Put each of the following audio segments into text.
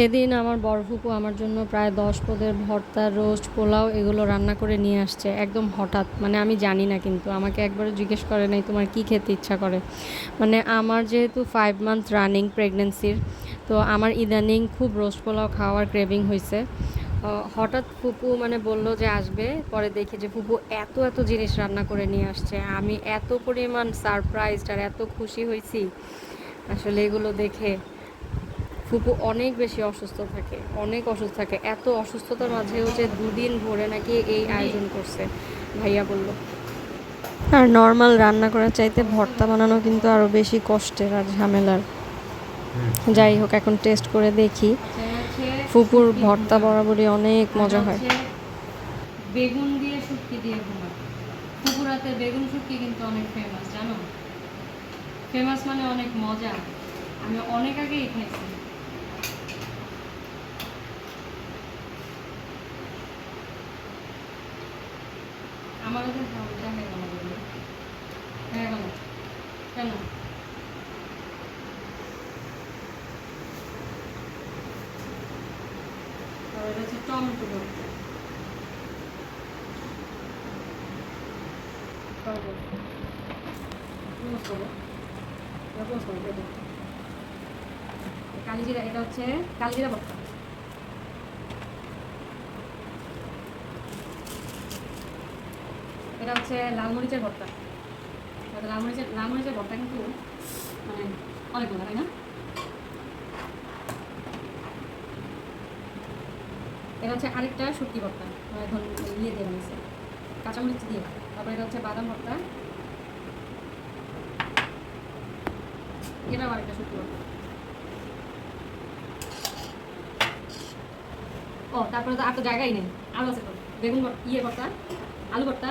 সেদিন আমার বড় ফুপু আমার জন্য প্রায় দশ পদের ভর্তা, রোস্ট, পোলাও এগুলো রান্না করে নিয়ে আসছে, একদম হঠাৎ। মানে আমি জানি না কিন্তু, আমাকে একবারও জিজ্ঞেস করে নাই, তোমার কি খেতে ইচ্ছা করে? মানে আমার যেহেতু ফাইভ মান্থ রানিং প্রেগনেন্সির তো আমার ইদানিং খুব রোস্ট পোলাও খাওয়ার ক্রেভিং হয়েছে হঠাৎ ফুপু মানে বলল যে আসবে, পরে দেখে যে ফুপু এত এত জিনিস রান্না করে নিয়ে আসছে। আমি এত পরিমাণ সারপ্রাইজড আর এত খুশি হয়েছি আসলে এগুলো দেখে ফুপু অনেক বেশি অসুস্থ থাকে অনেক অসুস্থ থাকে। এত অসুস্থতার মাঝেও যে দুদিন ভরে নাকি এই আয়োজন করছে ভাইয়া বলল। আর নর্মাল রান্না করার চাইতে ভর্তা বানানো কিন্তু আরও বেশি কষ্টের আর ঝামেলার। যাই হোক এখন টেস্ট করে দেখি। ফুপুর ভর্তা বরাবরই অনেক মজা হয়। বেগুন দিয়ে শুটকি দিয়ে ঘুমা ফুপুরাতে বেগুন শুটকি কিন্তু অনেক ফেমাস জানো? ফেমাস মানে অনেক মজা। আমি অনেক আগেই খাইছি। আমার কাছে দেখা গেল দেখা গেল কেন? এটা হচ্ছে দেখো। কালিজিরা, এটা হচ্ছে কালিজিরা ভর্তা। এটা হচ্ছে লাল মরিচের ভর্তা। লাল মরিচের লাল মরিচের ভর্তা কিন্তু মানে অনেক মজা তাই না? এটা হচ্ছে আরেকটা শুটকি ভর্তা। ইয়ে দিয়ে বানিয়েছে কাঁচামরিচ দিয়ে। তারপরে এটা হচ্ছে বাদাম ভর্তা। এটাও আরেকটা শুটকি ভর্তা। ও, তারপরে তো আর তো জায়গাই নেই। আলু আছে তো। বেগুন ইয়ে ভর্তা, আলু ভর্তা।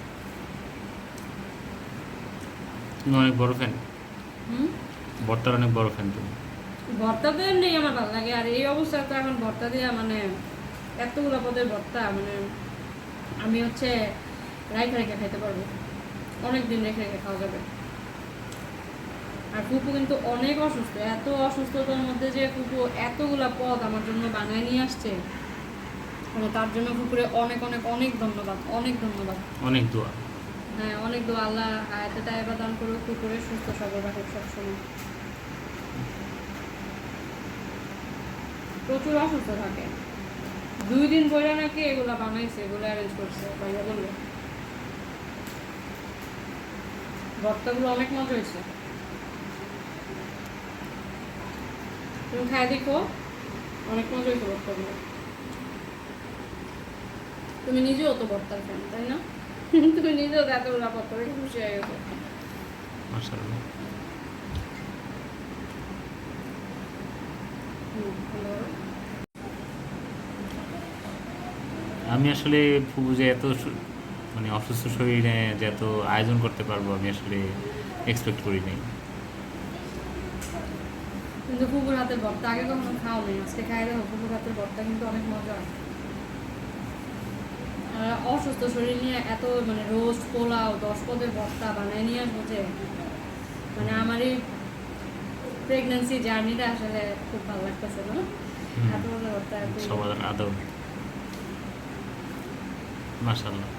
তুমি অনেক বড় ফ্যান হুম? বর্তার অনেক বড় ফ্যান তুমি। ভর্তা তো এমনি আমার ভালো লাগে আর এই অবস্থায় তো এখন ভর্তা দিয়ে মানে এতগুলো পদের ভর্তা মানে আমি হচ্ছে রাইখে রেখে খাইতে পারব। অনেক দিন রেখে রেখে খাওয়া যাবে। আর ফুপু কিন্তু অনেক অসুস্থ এত অসুস্থতার মধ্যে যে ফুপু এতগুলা পদ আমার জন্য বানায় নিয়ে আসছে মানে তার জন্য ফুপুরে অনেক অনেক অনেক ধন্যবাদ অনেক ধন্যবাদ। অনেক দোয়া। হ্যাঁ অনেক দোয়া, আল্লাহ হায়াতে টাইবা দান করে ফুপুরে সুস্থ সবল প্রচুর অসুস্থ থাকে। দুই দিন পরে নাকি এগুলা বানাইছে, এগুলো অ্যারেঞ্জ করছে বলল অনেক মজা হয়েছে। তুমি খাই দেখো, অনেক মজা হয়েছে ভর্তাগুলো। তুমি নিজেও তো ভর্তার ফ্যান তাই না? তুমি নিজেও দেখে খুশি হয়ে গেছো মাশাআল্লাহ আমি আসলে ফুবু যে এত মানে অসুস্থ শরীরে যে এত আয়োজন করতে পারব আমি আসলে এক্সপেক্ট করি নাই। কিন্তু কুকুর হাতের ভর্তা আগে কখনো খাও নেই আজকে খাই দেখো কুকুর হাতের ভর্তা কিন্তু অনেক মজা হয় অসুস্থ শরীর নিয়ে এত মানে রোস্ট পোলাও দশ পদের বস্তা বানায় নিয়ে আসব যে মানে আমার এই প্রেগনেন্সি জার্নিটা আসলে খুব ভালো লাগতেছে না? এত বড় ভর্তা মাসাল্লাহ